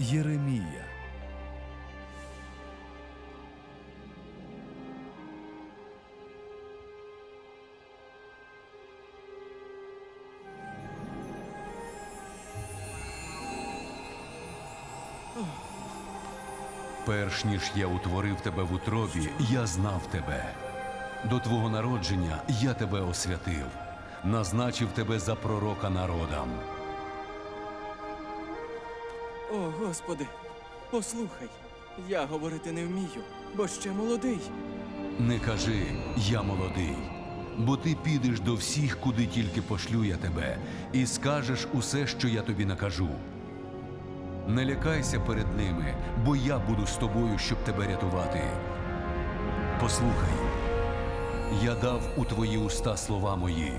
Єремія. Перш ніж я утворив тебе в утробі, я знав тебе. До твого народження я тебе освятив, назначив тебе за пророка народам. О, Господи, послухай, я говорити не вмію, бо ще молодий. Не кажи, я молодий, бо ти підеш до всіх, куди тільки пошлю я тебе, і скажеш усе, що я тобі накажу. Не лякайся перед ними, бо я буду з тобою, щоб тебе рятувати. Послухай, я дав у твої уста слова мої.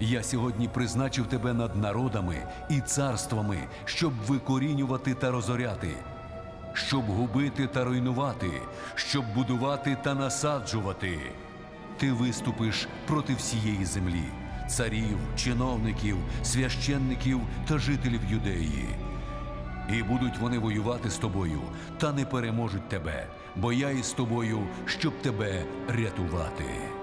Я сьогодні призначив тебе над народами і царствами, щоб викорінювати та розоряти, щоб губити та руйнувати, щоб будувати та насаджувати. Ти виступиш проти всієї землі, царів, чиновників, священників та жителів юдеї. І будуть вони воювати з тобою, та не переможуть тебе, бо я із тобою, щоб тебе рятувати.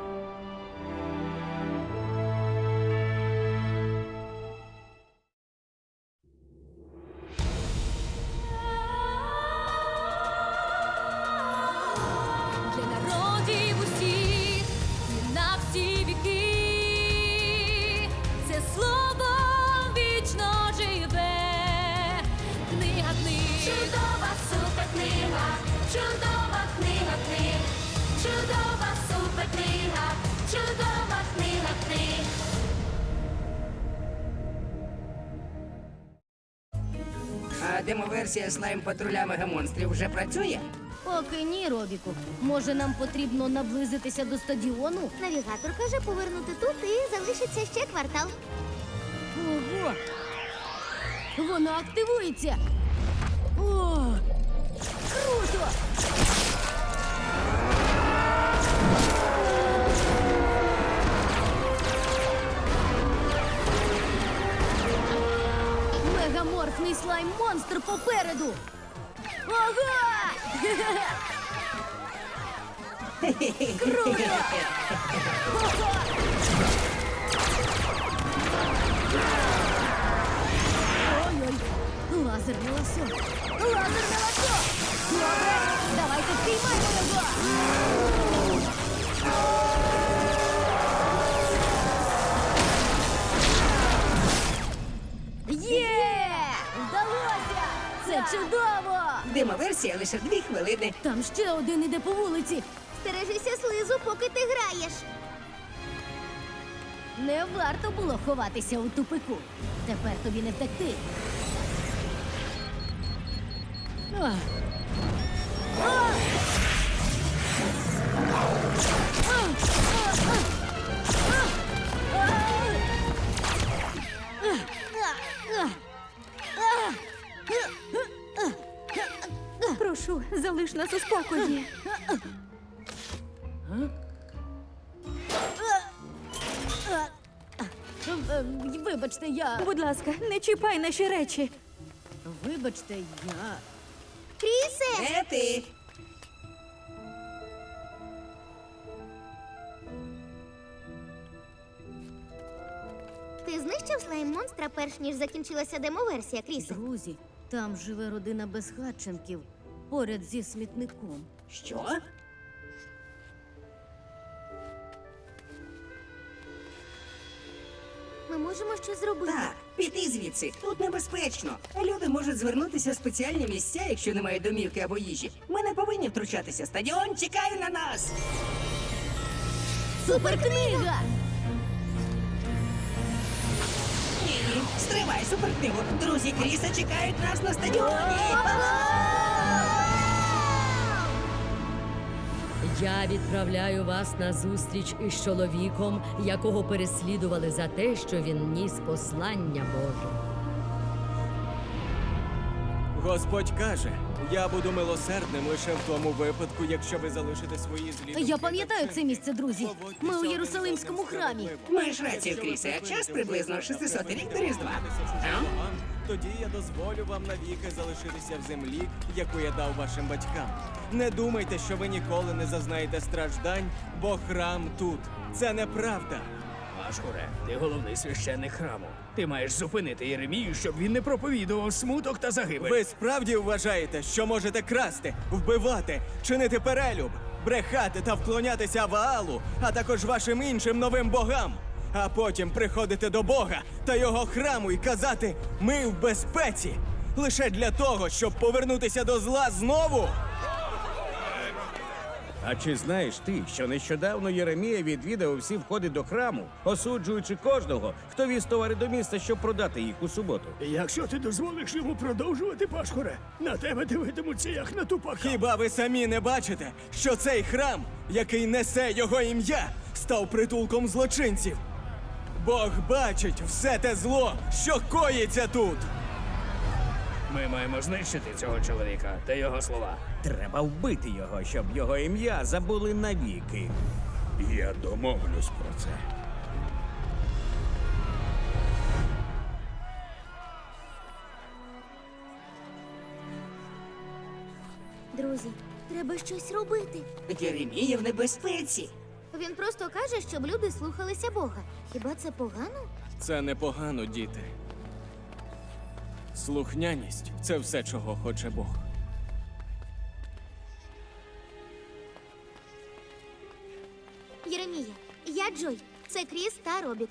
А демоверсія слайм патруля мегамонстрів вже працює? Поки ні, Робіку. Може, нам потрібно наблизитися до стадіону? Навігатор каже повернути тут і залишиться ще квартал. Ого! Вона активується. О! Круто! Мегаморфний слайм монстр попереду. Ага! Круто! Ой-ой, лазерне ласо! Лазерне ласо! Добре, давайте впіймаємо його! Чудово! Демоверсія лише дві хвилини. Там ще один іде по вулиці. Стережися слизу, поки ти граєш. Не варто було ховатися у тупику. Тепер тобі не втекти. А. нас у спокої. Вибачте, я. Будь ласка, не чіпай наші речі. Вибачте, я. Крісе! Е ти! Ти знищив слайм монстра перш ніж закінчилася демоверсія, Крісе? Друзі, там живе родина безхатченків поряд зі смітником. Що? Ми можемо щось зробити. Так, піти звідси. Тут небезпечно. Люди можуть звернутися в спеціальні місця, якщо немає домівки або їжі. Ми не повинні втручатися. Стадіон чекає на нас. Суперкнига! Ні, ні, стривай суперкнигу. Друзі Кріса чекають нас на стадіоні. Я відправляю вас на зустріч із чоловіком, якого переслідували за те, що він ніс послання Боже. Господь каже: я буду милосердним лише в тому випадку, якщо ви залишите свої злі. Я пам'ятаю це місце, друзі. Ми у Єрусалимському храмі. Маєш рацію, Крісе. Час приблизно 600 рік до Різдва. А? Тоді я дозволю вам навіки залишитися в землі, яку я дав вашим батькам. Не думайте, що ви ніколи не зазнаєте страждань, бо храм тут. Це неправда. Ашуре, ти головний священник храму. Ти маєш зупинити Єремію, щоб він не проповідував смуток та загибель. Ви справді вважаєте, що можете красти, вбивати, чинити перелюб, брехати та вклонятися Ваалу, а також вашим іншим новим богам, а потім приходити до Бога та його храму і казати Ми в безпеці лише для того, щоб повернутися до зла знову. А чи знаєш ти, що нещодавно Єремія відвідав всі входи до храму, осуджуючи кожного, хто віз товари до міста, щоб продати їх у суботу? Якщо ти дозволиш йому продовжувати, Пашхоре, на тебе дивитимуться як на тупака. Хіба ви самі не бачите, що цей храм, який несе його ім'я, став притулком злочинців? Бог бачить все те зло, що коїться тут. Ми маємо знищити цього чоловіка та його слова. Треба вбити його, щоб його ім'я забули навіки. Я домовлюсь про це. Друзі, треба щось робити. Єремія в небезпеці. Він просто каже, щоб люди слухалися Бога. Хіба це погано? Це непогано, діти. Слухняність це все, чого хоче Бог. Єремія, я Джой. Це Кріс та Робік.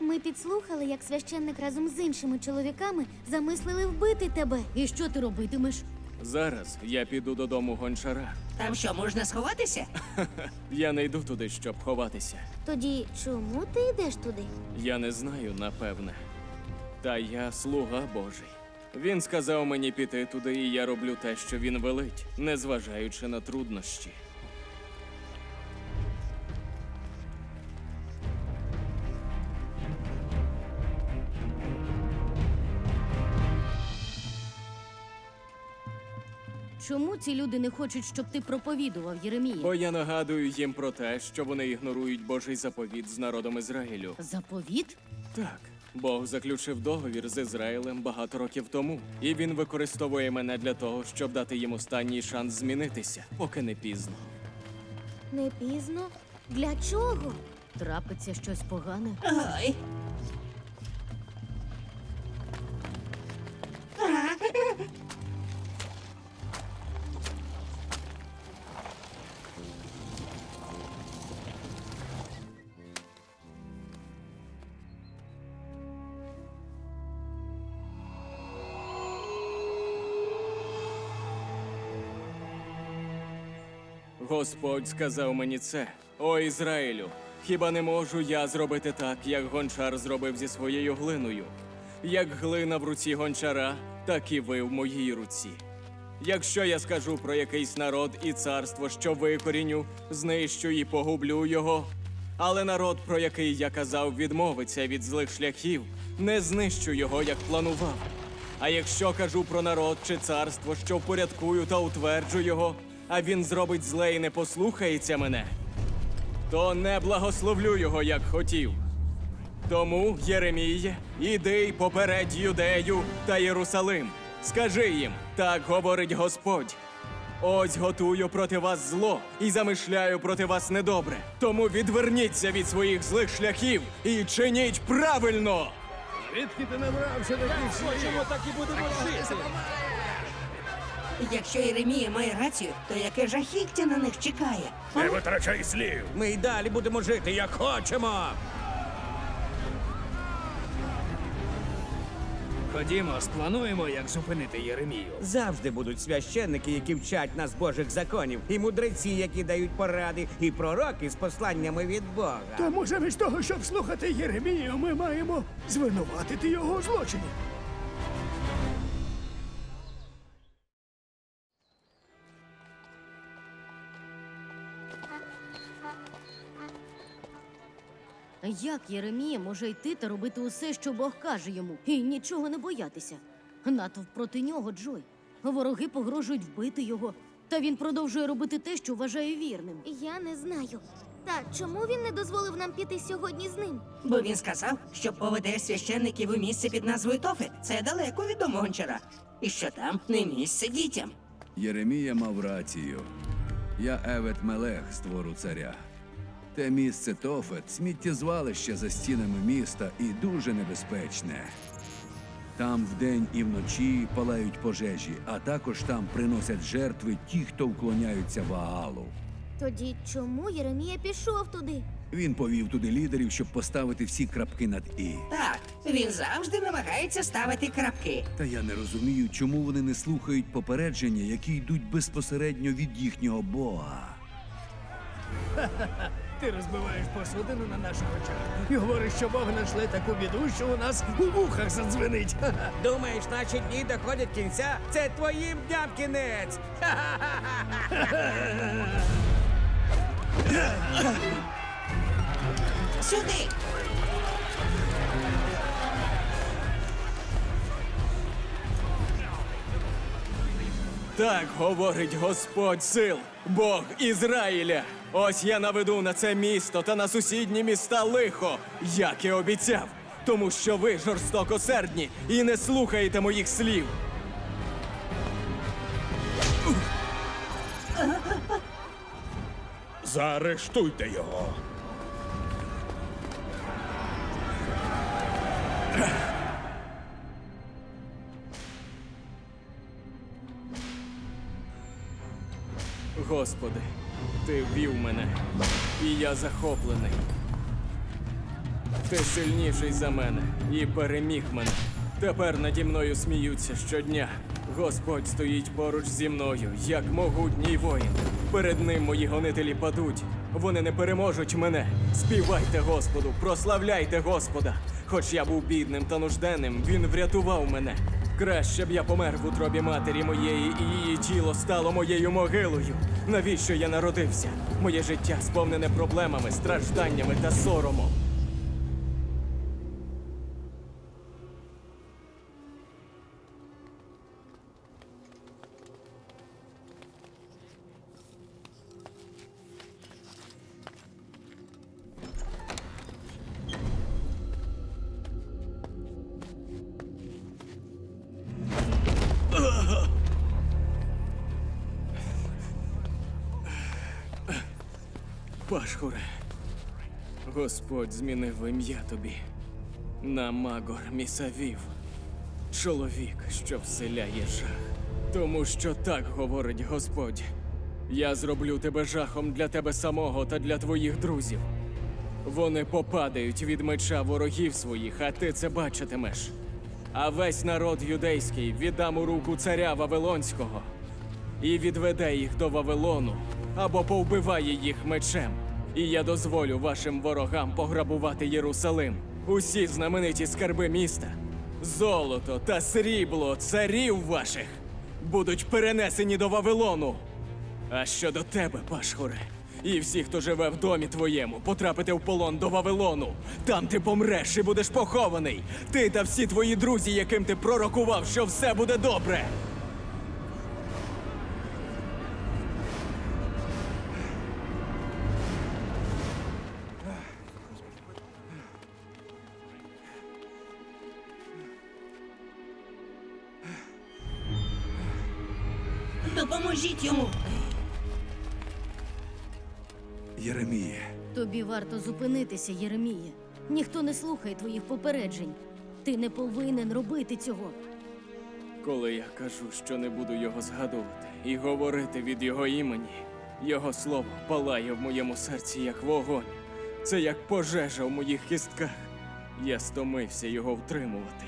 Ми підслухали, як священник разом з іншими чоловіками замислили вбити тебе. І що ти робитимеш? Зараз я піду додому гончара. Там що, можна сховатися? Я не йду туди, щоб ховатися. Тоді чому ти йдеш туди? Я не знаю, напевне. Та я слуга Божий. Він сказав мені піти туди, і я роблю те, що він велить, незважаючи на труднощі. Чому ці люди не хочуть, щоб ти проповідував Єремія? Бо я нагадую їм про те, що вони ігнорують Божий заповіт з народом Ізраїлю. Заповіт? Так, Бог заключив договір з Ізраїлем багато років тому, і він використовує мене для того, щоб дати їм останній шанс змінитися, поки не пізно. Не пізно? Для чого? Трапиться щось погане? Ой. Господь сказав мені це. О Ізраїлю, хіба не можу я зробити так, як гончар зробив зі своєю глиною? Як глина в руці гончара, так і ви в моїй руці. Якщо я скажу про якийсь народ і царство, що викоріню, знищу і погублю його. Але народ, про який я казав, відмовиться від злих шляхів, не знищу його, як планував. А якщо кажу про народ чи царство, що впорядкую та утверджу його, а він зробить зле і не послухається мене, то не благословлю його, як хотів. Тому, Єреміє, іди й попередь Юдею та Єрусалим. Скажи їм, так говорить Господь. Ось готую проти вас зло і замишляю проти вас недобре. Тому відверніться від своїх злих шляхів і чиніть правильно. Звідки ти набрався таких слів? так і будемо жити. Якщо Єремія має рацію, то яке жахіття на них чекає? Не витрачай слів. Ми й далі будемо жити, як хочемо. Ходімо, сплануємо, як зупинити Єремію. Завжди будуть священники, які вчать нас Божих законів, і мудреці, які дають поради, і пророки з посланнями від Бога. Тому замість того, щоб слухати Єремію, ми маємо звинуватити його у злочині. Як Єремія може йти та робити усе, що Бог каже йому, і нічого не боятися? Натовп проти нього, Джой. Вороги погрожують вбити його, та він продовжує робити те, що вважає вірним. Я не знаю. Та чому він не дозволив нам піти сьогодні з ним? Бо він сказав, що поведе священників у місце під назвою Тофет. Це далеко від дому гончара. І що там не місце дітям. Єремія мав рацію. Я Евет Мелех з двору царя. Те місце Тофет сміттєзвалище за стінами міста і дуже небезпечне. Там вдень і вночі палають пожежі, а також там приносять жертви ті, хто вклоняються Ваалу. Тоді чому Єремія пішов туди? Він повів туди лідерів, щоб поставити всі крапки над і. Так, він завжди намагається ставити крапки. Та я не розумію, чому вони не слухають попередження, які йдуть безпосередньо від їхнього Бога. Ти розбиваєш посудину на наших очах і говориш, що Бог нашле таку біду, що у нас у вухах задзвенить. Думаєш, наші дні доходять кінця? Це твоїм дням кінець. Сюди! Так говорить Господь сил, Бог Ізраїля. Ось я наведу на це місто та на сусідні міста лихо, як і обіцяв. Тому що ви жорстокосердні і не слухаєте моїх слів. Заарештуйте його. Господи, ти ввів мене, і я захоплений. Ти сильніший за мене і переміг мене. Тепер наді мною сміються щодня. Господь стоїть поруч зі мною, як могутній воїн. Перед ним мої гонителі падуть. Вони не переможуть мене. Співайте Господу, прославляйте Господа. Хоч я був бідним та нужденним, він врятував мене. Краще б я помер в утробі матері моєї, і її тіло стало моєю могилою. Навіщо я народився? Моє життя сповнене проблемами, стражданнями та соромом. Пашхуре, Господь змінив ім'я тобі на Магор Місавів, чоловік, що вселяє жах. Тому що так говорить Господь. Я зроблю тебе жахом для тебе самого та для твоїх друзів. Вони попадають від меча ворогів своїх, а ти це бачитимеш. А весь народ юдейський віддам у руку царя Вавилонського і відведе їх до Вавилону або повбиває їх мечем. І я дозволю вашим ворогам пограбувати Єрусалим. Усі знамениті скарби міста, золото та срібло царів ваших будуть перенесені до Вавилону. А щодо тебе, Пашхуре, і всі, хто живе в домі твоєму, потрапити в полон до Вавилону. Там ти помреш і будеш похований. Ти та всі твої друзі, яким ти пророкував, що все буде добре. Зупинитися, Єреміє. Ніхто не слухає твоїх попереджень. Ти не повинен робити цього. Коли я кажу, що не буду його згадувати і говорити від його імені, його слово палає в моєму серці як вогонь. Це як пожежа в моїх кістках. Я стомився його втримувати.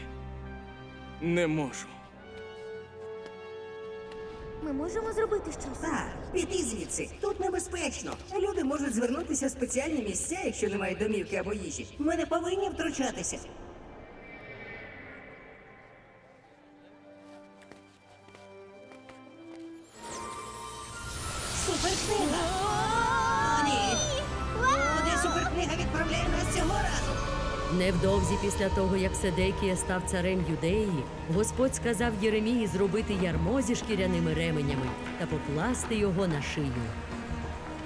Не можу. Ми можемо зробити щось. Так, піти звідси. Тут небезпечно. Люди можуть звернутися в спеціальні місця, якщо немає домівки або їжі. Ми не повинні втручатися. Після того, як Седекія став царем Юдеї, Господь сказав Єремії зробити ярмо зі шкіряними ременями та покласти його на шию.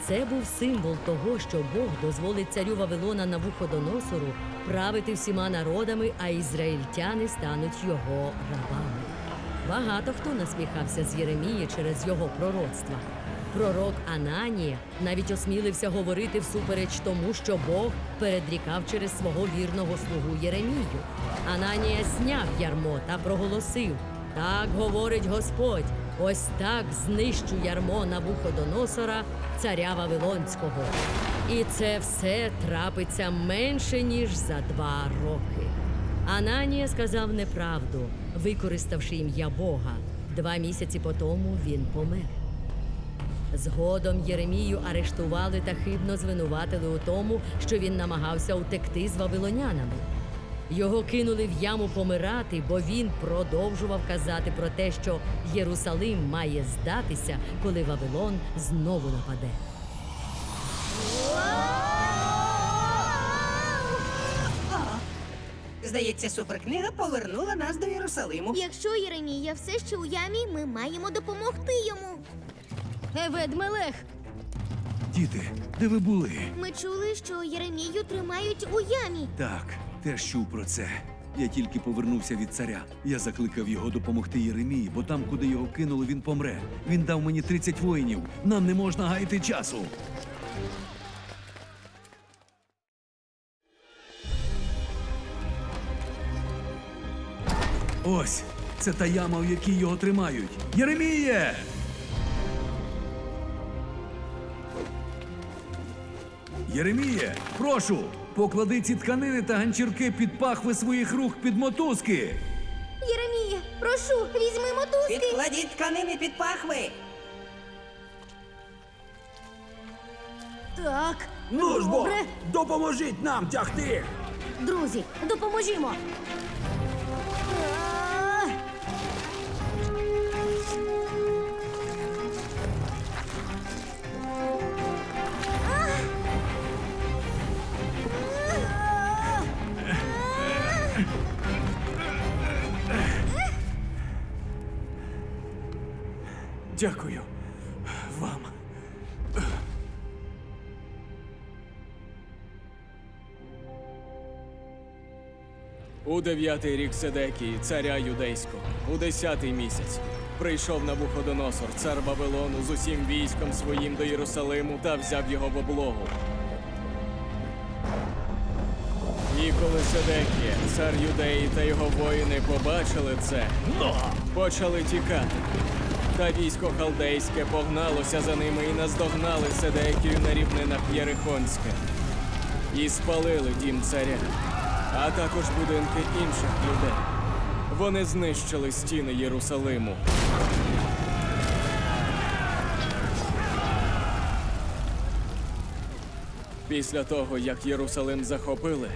Це був символ того, що Бог дозволить царю Вавилона Навуходоносору правити всіма народами, а ізраїльтяни стануть його рабами. Багато хто насміхався з Єремії через його пророцтва. Пророк Ананія навіть осмілився говорити всупереч тому, що Бог передрікав через свого вірного слугу Єремію. Ананія зняв ярмо та проголосив: Так говорить Господь, ось так знищу ярмо Навуходоносора, царя Вавилонського. І це все трапиться менше ніж за два роки. Ананія сказав неправду, використавши ім'я Бога. Два місяці по тому він помер. Згодом Єремію арештували та хибно звинуватили у тому, що він намагався утекти з вавилонянами. Його кинули в яму помирати, бо він продовжував казати про те, що Єрусалим має здатися, коли Вавилон знову нападе. Здається, суперкнига повернула нас до Єрусалиму. Якщо Єремія все ще у ямі, ми маємо допомогти йому. Евед Мелех, Діти, де ви були? Ми чули, що Єремію тримають у ямі. Так, теж чув про це. Я тільки повернувся від царя. Я закликав його допомогти Єремії, бо там, куди його кинули, він помре. Він дав мені 30 воїнів. Нам не можна гаяти часу. Ось це та яма, в якій його тримають. Єреміє! Єреміє, прошу, поклади ці тканини та ганчірки під пахви своїх рук під мотузки. Єремія, прошу, візьми мотузки. Підкладіть тканини під пахви. так. Ну ж бо, добре. допоможіть нам тягти! Друзі, допоможімо. Дякую вам. У дев'ятий рік Седекії, царя юдейського, у десятий місяць, прийшов Навуходоносор, цар Вавилону, з усім військом своїм до Єрусалиму та взяв його в облогу. І коли Седекія, цар юдеї та його воїни побачили це, почали тікати. Та військо халдейське погналося за ними і наздогнали Седекію на рівнинах Єрихонське. І спалили дім царя, а також будинки інших людей. Вони знищили стіни Єрусалиму. Після того, як Єрусалим захопили,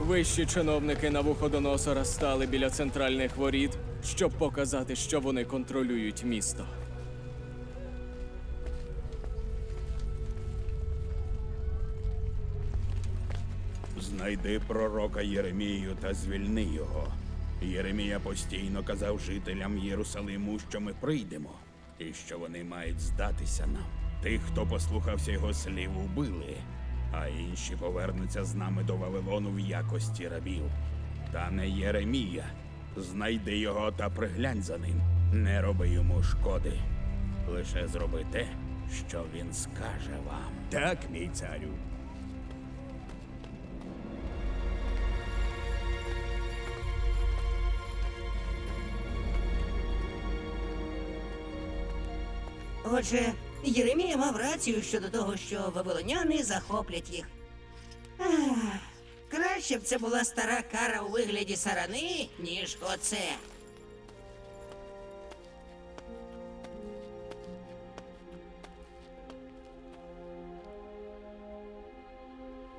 вищі чиновники Навуходоносора стали біля центральних воріт, щоб показати, що вони контролюють місто. Знайди пророка Єремію та звільни його. Єремія постійно казав жителям Єрусалиму, що ми прийдемо, і що вони мають здатися нам. Тих, хто послухався його слів, убили, а інші повернуться з нами до Вавилону в якості рабів. Та не Єремія. Знайди його та приглянь за ним. Не роби йому шкоди. Лише зроби те, що він скаже вам. Так, мій царю. Отже, Єремія мав рацію щодо того, що вавилоняни захоплять їх. Краще б це була стара кара у вигляді сарани, ніж оце.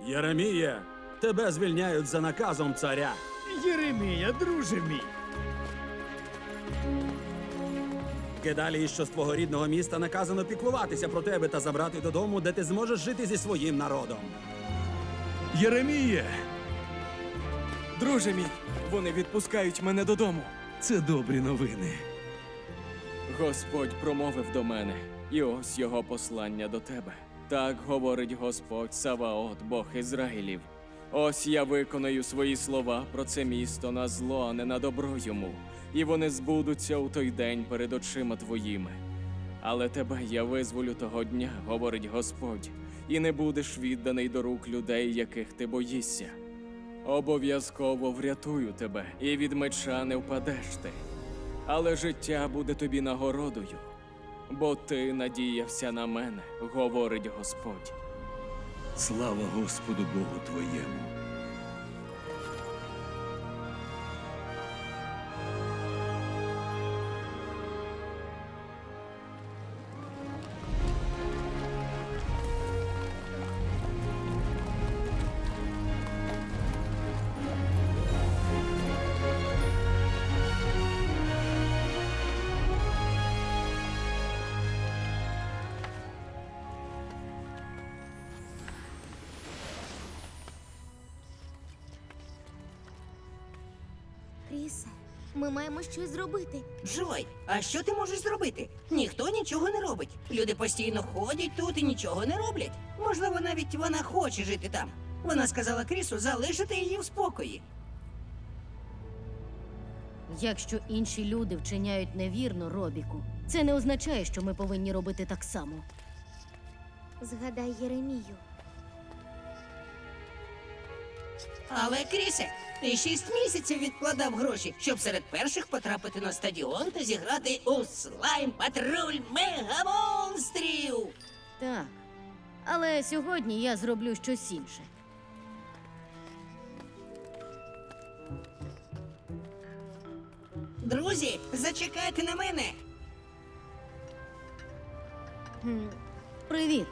Єреміє, тебе звільняють за наказом царя. Єремія, друже мій. Кедалії, що з твого рідного міста наказано піклуватися про тебе та забрати додому, де ти зможеш жити зі своїм народом. Єреміє! Друже мій, вони відпускають мене додому. Це добрі новини. Господь промовив до мене, і ось його послання до тебе. Так говорить Господь Саваот, Бог Ізраїлів. Ось я виконаю свої слова про це місто на зло, а не на добро йому, і вони збудуться у той день перед очима твоїми. Але тебе я визволю того дня, говорить Господь, і не будеш відданий до рук людей, яких ти боїшся. Обов'язково врятую тебе, і від меча не впадеш ти. Але життя буде тобі нагородою, бо ти надіявся на мене, говорить Господь. Слава Господу Богу твоєму. Ми маємо щось зробити. Джой, а що ти можеш зробити? Ніхто нічого не робить. Люди постійно ходять тут і нічого не роблять. Можливо, навіть вона хоче жити там. Вона сказала Крісу залишити її в спокої. Якщо інші люди вчиняють невірно, Робіку, це не означає, що ми повинні робити так само. Згадай Єремію. Але Крісе, ти шість місяців відкладав гроші, щоб серед перших потрапити на стадіон та зіграти у слайм патруль мегамонстрів. Так. Але сьогодні я зроблю щось інше. Друзі, зачекайте на мене. Привіт.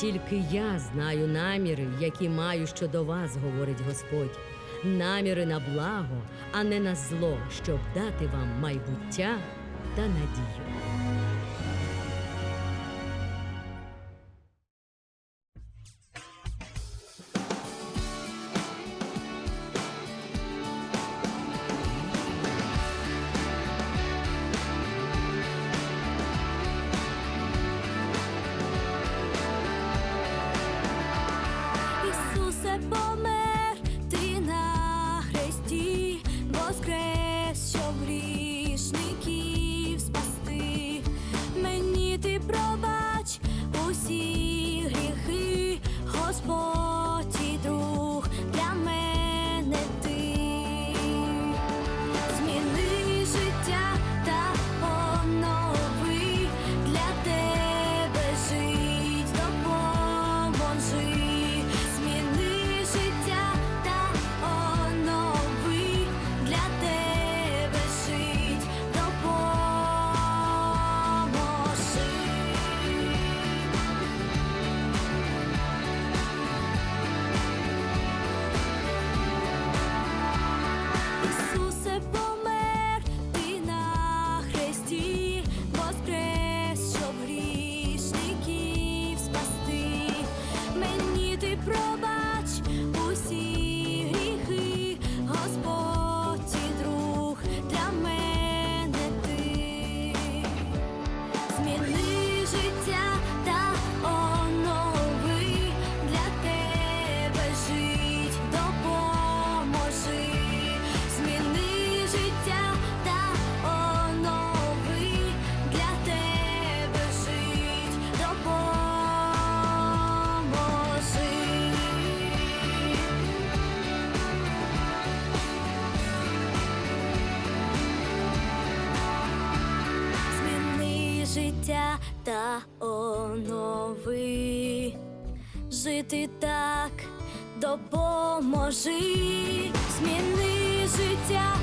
Тільки я знаю наміри, які маю щодо вас, говорить Господь. Наміри на благо, а не на зло, щоб дати вам майбуття та надію. Та онови. Жити так допоможи. Зміни життя